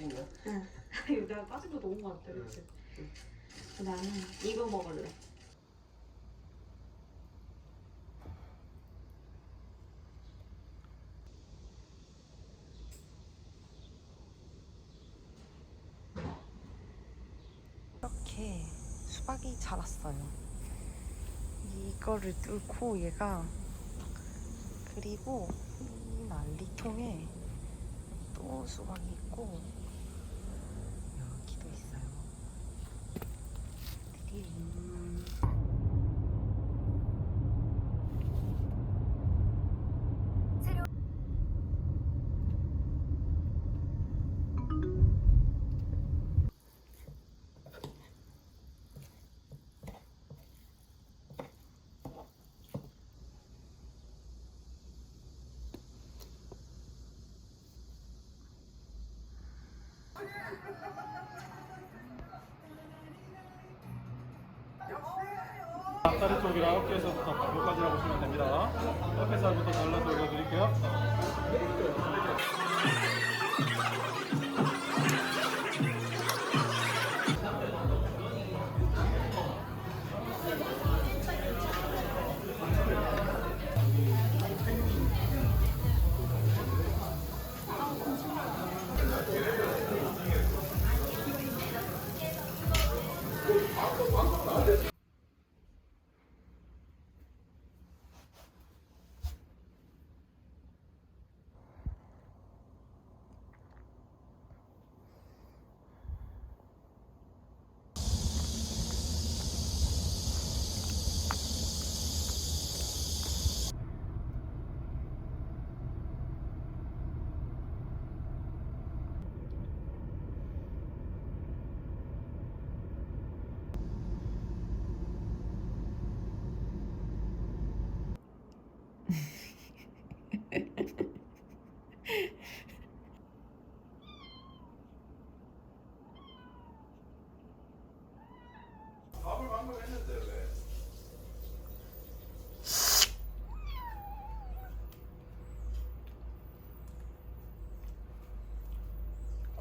빠진다. 응. 이거 내가 빠진 거 너무 많다, 그치? 나는 이거 먹을래. 이렇게 수박이 자랐어요. 이거를 뚫고 얘가 그리고 이 난리통에 또 수박이 있고 여기도 있어요. 드 앞다리 쪽이랑 어깨에서부터 발목까지라고 보시면 됩니다. 어깨살부터 잘라서 올려드릴게요.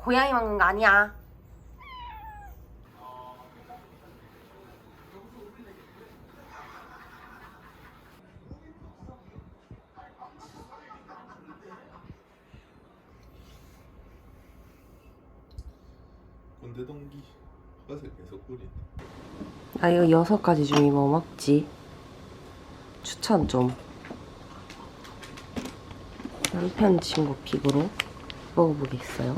고양이 먹는 거 아니야. 군대 동기 밭을 계속 꾸린다. 나 이거 여섯 가지 중에 뭐 먹지? 추천 좀. 남편 친구 픽으로 먹어보겠어요.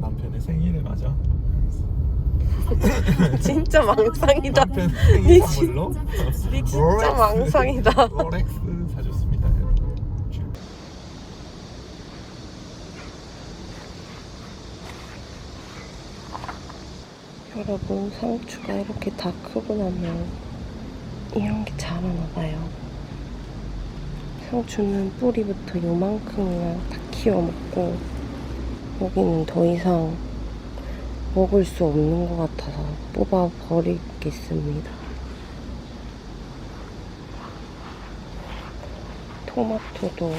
남편의 생일에 맞아. 진짜 망상이다. 남편 생일 선물로 니 진짜 망상이다. 롤렉스 사줬습니다. 여러분 상추가 이렇게 다 크고 나면 이런 게 자라나 봐요. 상추는 뿌리부터 요만큼이나 다 키워 먹고 여기는 더 이상 먹을 수 없는 것 같아서 뽑아 버리겠습니다. 토마토도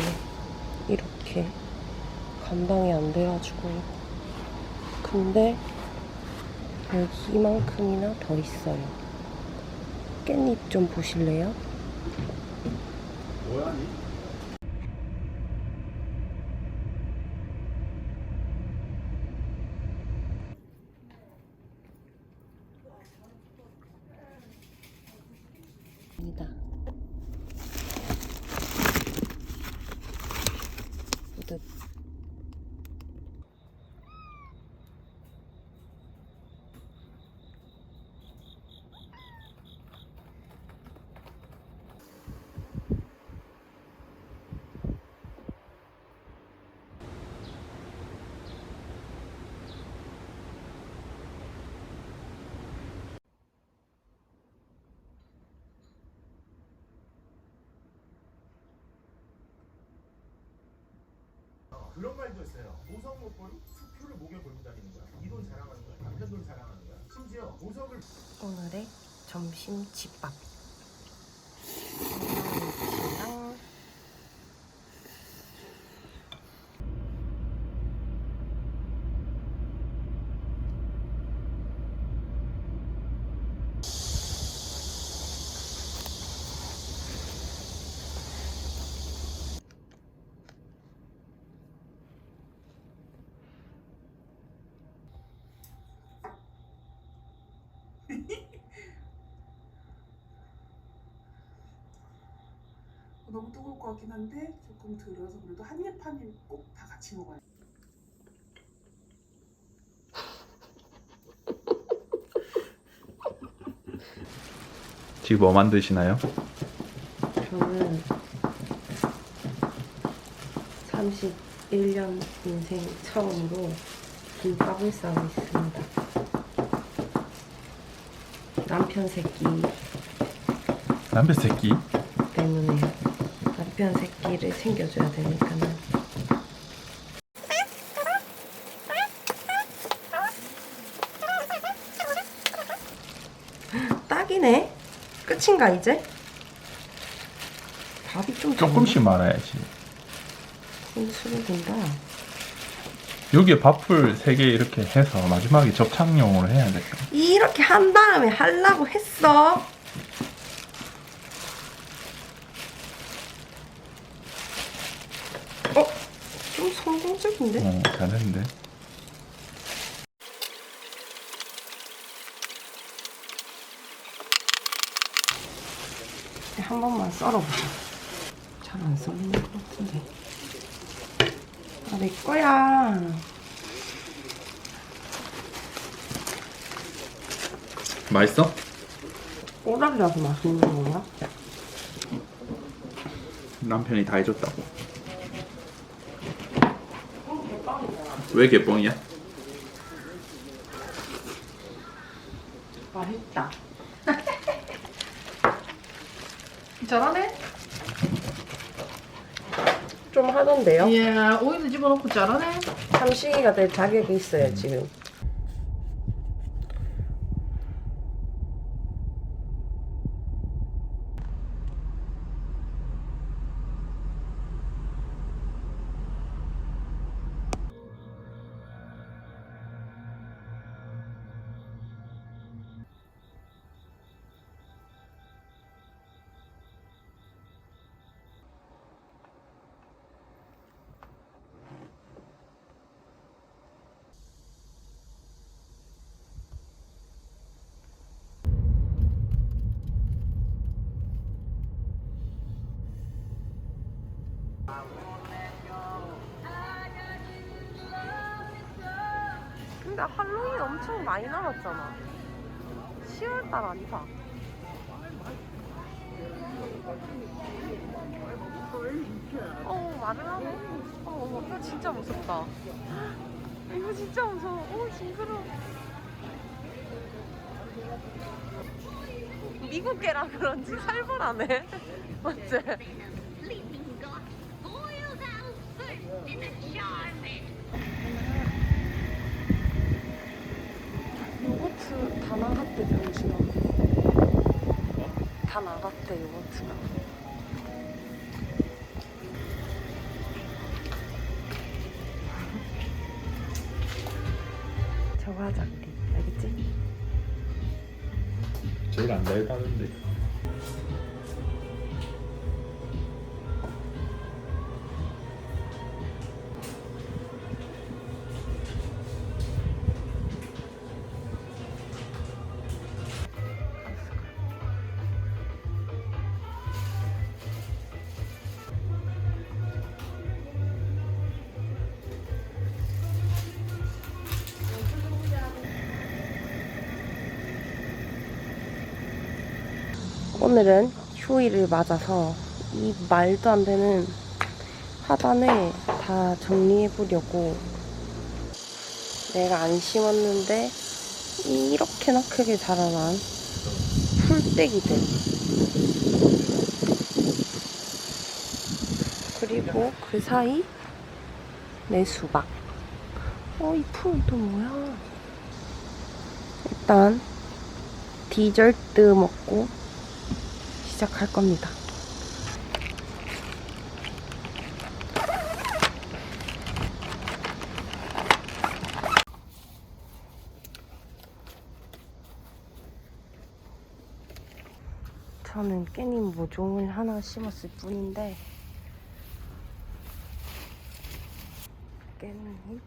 이렇게 감당이 안 돼가지고 근데 여기 이만큼이나 더 있어요. 깻잎 좀 보실래요? 뭐야 니? 아니다. 그런 말도 있어요. 보석 못 버리 수표를 목에 걸고 다니는 거야. 이 돈 자랑하는 거야. 남편 돈 자랑하는 거야. 심지어 보석을 오늘의 점심 집밥. 랑 너무 뜨거울 것 같긴 한데 조금 들어서 그래도 한입 한입 꼭 다 같이 먹어야 돼. 지금 뭐 만드시나요? 저는 31년 인생 처음으로 김밥을 싸고 있습니다. 남편 새끼 남편 새끼 때문에 남편 새끼를 챙겨줘야 되니까는. 딱이네. 끝인가 이제? 밥이 좀 조금씩 말아야지. 든다. 여기에 밥풀 3개 이렇게 해서 마지막에 접착용으로 해야 돼 이렇게 한 다음에 하려고 했어 어? 좀 성공적인데? 어, 잘했는데 한 번만 썰어보자. 잘 안 썰리는 것 같은데. 아, 내 거야. 맛있어? 꼬라리라서 맛있는 건가? 남편이 다 해줬다고 왜 개뻥이야? 맛있다. 잘하네? 좀 하던데요? 이야, 오이도 집어넣고 잘하네? 삼식이가 될 자격이 있어요, 지금. 근데 할로윈 엄청 많이 남았잖아. 10월달 아니다. 어, 말을 하네. 어, 이거 진짜 무섭다. 이거 진짜 무서워. 어, 징그러워. 미국 개라 그런지 살벌하네. 맞지? 요거트 다 나갔대 병신아 다 나갔대 요거트가. 저거 하자 우리. 알겠지? 제일 안 달다는데 오늘은 휴일을 맞아서 이 말도 안 되는 화단을 다 정리해 보려고 내가 안 심었는데 이렇게나 크게 자라난 풀떼기들 그리고 그 사이 내 수박. 어, 이 풀 또 뭐야? 일단 디저트 먹고 시작할 겁니다. 저는 깻잎 모종을 하나 심었을 뿐인데 깻잎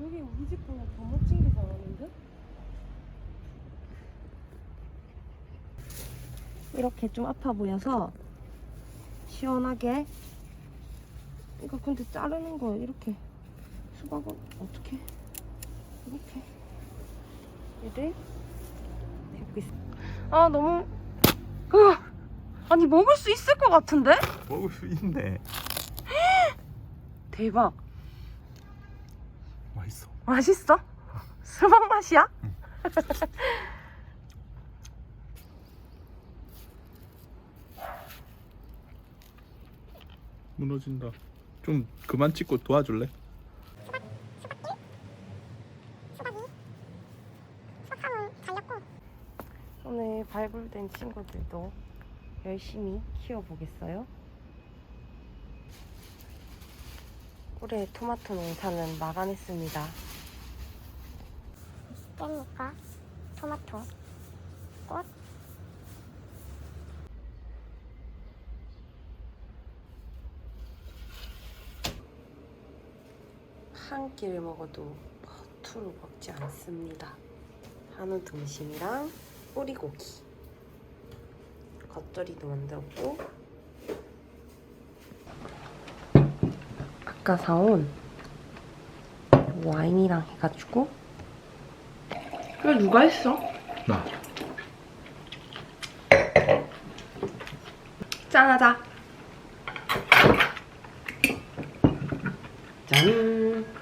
여기 우리 집보다 더 멋진 게 잘하는데? 이렇게 좀 아파 보여서 시원하게 이거 근데 자르는 거 이렇게 수박은 어떻게 이렇게 얘를 해보겠습니다 아 너무 으 아니 먹을 수 있을 것 같은데? 먹을 수 있네. 대박 맛있어. 맛있어? 수박 맛이야? 무너진다. 좀 그만 찍고 도와줄래? 오늘 발굴된 친구들도 열심히 키워보겠어요. 올해 토마토 농사는 막아냈습니다. 깻잎과 토마토, 꽃, 한 끼를 먹어도 허투루 먹지 않습니다. 한우 등심이랑 오리고기, 겉절이도 만들었고 아까 사온 와인이랑 해가지고 이거 누가 했어? 나. 짠하자. 짠!